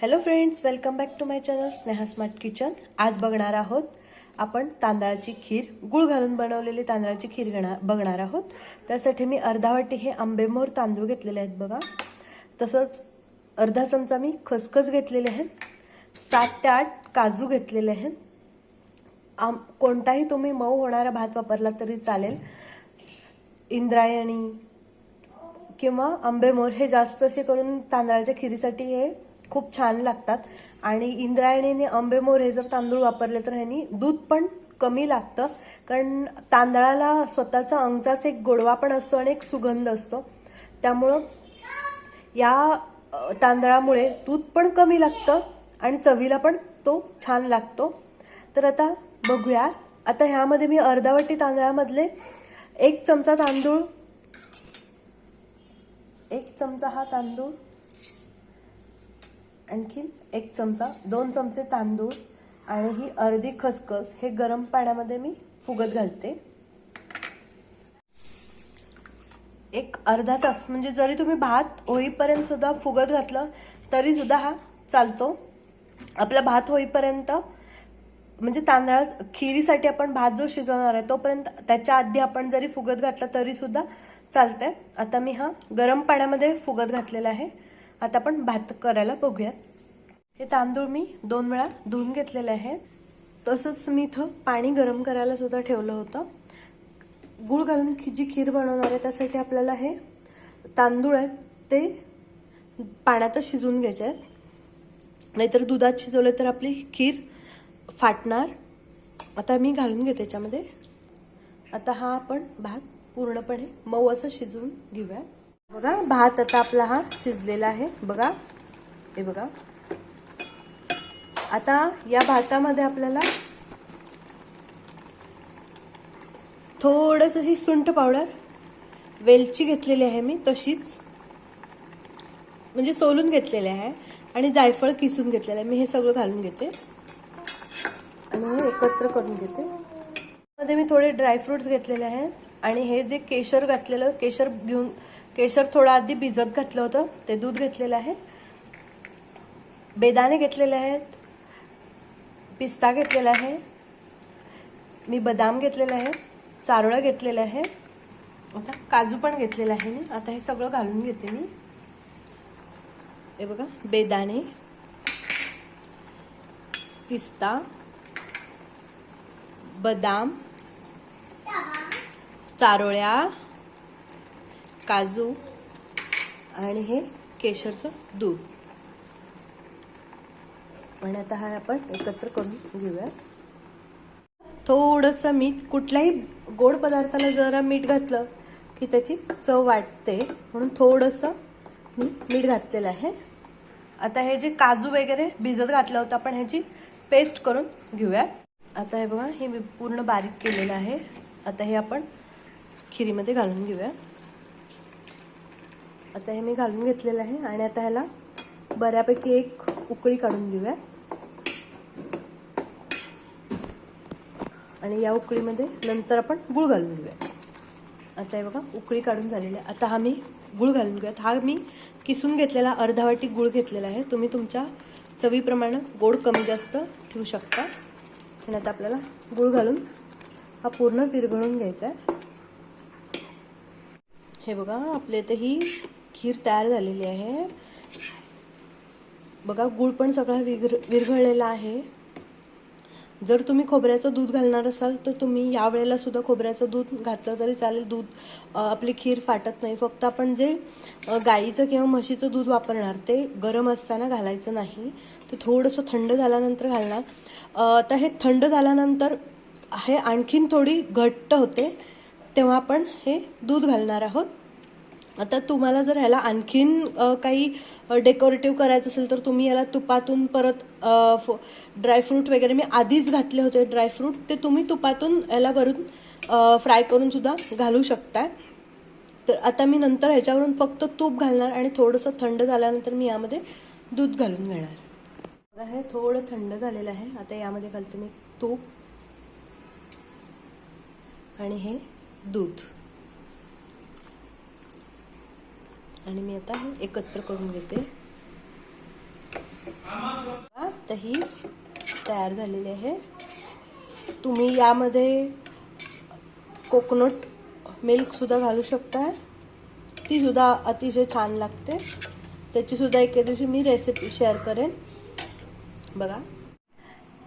Hello friends welcome back to my channel Sneha smart kitchen आज बघणार आहोत आपण तांदळाची खीर गुळ घालून बनवलेली तांदळाची खीर घेणार बघणार आहोत. त्यासाठी मी अर्धा वाटी हे आंबेमोर तांदूळ घेतलेले आहेत बघा. तसंच अर्धा चमचा मी खसखस घेतलेले आहेत. सात ते आठ काजू घेतलेले आहेत. आम कोणताही तुम्ही मऊ होणारा भात वापरला तरी चालेल. इंद्रायणी किंवा आंबेमोर हे जास्त असे करून तांदळाच्या खिरीसाठी हे खूप छान लागतात. आणि इंद्रायणीने आंबेमोर हे जर तांदूळ वापरले तर ह्यानी दूध पण कमी लागतं. कारण तांदळाला स्वतःचा अंगचाच एक गोडवा पण असतो आणि एक सुगंध असतो. त्यामुळं या तांदळामुळे दूध पण कमी लागतं आणि चवीला पण तो छान लागतो. तर आता बघूया. आता ह्यामध्ये मी अर्धावटी तांदळामधले एक चमचा तांदूळ एक चमचा हा तांदूळ आणखीन एक चमचा दोन चमचे तांदूळ आणि ही अर्धी खसखस हे गरम पाण्यामध्ये मी फुगत घालते. एक अर्धा तास म्हणजे जरी तुम्ही भात होईपर्यंत सुद्धा फुगत घातलं तरी सुद्धा हा चालतो. आपला भात होईपर्यंत म्हणजे तांदळा खिरीसाठी आपण भात जो शिजवणार आहे तोपर्यंत त्याच्या आधी आपण जरी फुगत घातला तरी सुद्धा चालतंय. आता मी हा गरम पाण्यामध्ये फुगत घातलेला आहे. आता आपण भात करायला बघूयात. हे तांदूळ मी दोन वेळा धुवून घेतलेले आहे. तसंच मी इथं पाणी गरम करायला सुद्धा ठेवलं होतं. गूळ घालून जी खीर बनवणार आहे त्यासाठी आपल्याला हे तांदूळ आहेत ते पाण्यातच शिजवून घ्यायचे आहेत. नाहीतर दुधात शिजवले तर आपली खीर फाटणार. आता मी घालून घेते त्याच्यामध्ये आता हा आपण भात पूर्णपणे मऊ असं शिजवून घेऊया. बघा भात आता आपला हा शिजलेला आहे. बघा. हे बघा. आता या भातामध्ये आपल्याला थोडंसं ही सुंठ पावडर. वेलची घेतलेली आहे मी तशीच. म्हणजे सोलून घेतलेली आहे आणि जायफळ किसून घेतलेलं आहे. मी हे सगळं घालून घेते. आणि हे एकत्र करून घेते. मध्ये मी थोडे ड्रायफ्रुट्स घेतलेले आहेत. आणि हे जे केशर घातलेलं केशर घेऊन केसर थोडं आधी भिजत घातलं होतं. ते दूध घेतलेलं आहे. बेदाणे घेतलेले आहेत. पिस्ता घेतलेला आहे. मी बदाम घेतलेला आहे. चारोळं घेतलेलं आहे. आता काजू पण घेतलेला आहे मी. आता हे सगळं घालून घेते मी. हे बघा बेदाणे पिस्ता बदाम चारोळ्या काजू आणि हे केशरचं दूध. आणि आता हा आपण एकत्र करून घेऊया थोडंसं मीठ कुठल्याही गोड पदार्थाला जरा मीठ घातलं की त्याची चव वाटते म्हणून थोडंसं मी मीठ घातलेलं आहे. आता हे जे काजू वगैरे भिजत घातलं होतं आपण ह्याची पेस्ट करून घेऊया आता हे बघा हे मी पूर्ण बारीक केलेलं आहे. आता हे आपण खिरीमध्ये घालून घेऊया. आता हे मी घालून घेतलेलं आहे आणि आता ह्याला बऱ्यापैकी एक उकळी काढून घेऊया. आणि या उकळीमध्ये नंतर आपण गुळ घालून घेऊया. आता हे बघा उकळी काढून झालेली आहे. आता हा मी गुळ घालून घेऊयात. हा मी किसून घेतलेला अर्धा वाटी गुळ घेतलेला आहे. तुम्ही तुमच्या चवीप्रमाणे गोड कमी जास्त ठेवू शकता. आणि आता आपल्याला गुळ घालून हा पूर्ण विरघळून घ्यायचा आहे. हे बघा आपल्या इथे ही खीर तयार झालेली आहे. बघा गूळ पण सगळा विघर विरघळलेला आहे. जर तुम्ही खोबऱ्याचं दूध घालणार असाल तर तुम्ही या वेळेला सुद्धा खोबऱ्याचं दूध घातलं तरी चालेल. दूध आपली खीर फाटत नाही. फक्त आपण जे गाईचं किंवा म्हशीचं दूध वापरणार ते गरम असताना घालायचं नाही. ते थोडंसं थंड झाल्यानंतर घालणार. आता तर हे थंड झाल्यानंतर हे आणखीन थोडी घट्ट होते तेव्हा आपण हे दूध घालणार आहोत. आता तुम्हाला जर ह्याला आणखीन काही डेकोरेटिव्ह करायचं असेल तर तुम्ही याला तुपातून परत ड्रायफ्रूट वगैरे मी आधीच घातले होते ड्रायफ्रूट ते तुम्ही तुपातून याला भरून फ्राय करून सुद्धा घालू शकता तर आता मी नंतर ह्याच्यावरून फक्त तूप घालणार आणि थोडंसं थंड झाल्यानंतर मी यामध्ये दूध घालून घेणार. बघा, हे थोडं थंड झालेलं आहे. आता यामध्ये घालते मी तूप आणि हे दूध. आणि मी आता हे एकत्र करून घेते. आता ही तयार झालेली आहे. तुम्ही यामध्ये कोकोनट मिल्कसुद्धा घालू शकता. तीसुद्धा अतिशय छान लागते. त्याचीसुद्धा एके दिवशी मी रेसिपी शेअर करेन. बघा.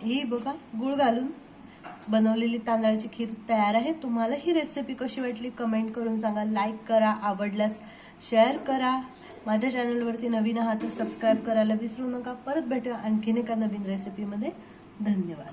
ही बघा गुळ घालून बनवलेली तांदळाची खीर तयार आहे. तुम्हाला ही रेसिपी कशी वाटली कमेंट करून सांगा. लाईक करा आवडल्यास शेअर करा. माझ्या चॅनलवरती नवीन आहात तर सबस्क्राईब करायला विसरू नका. परत भेटूया आणखीन एका नवीन रेसिपीमध्ये धन्यवाद.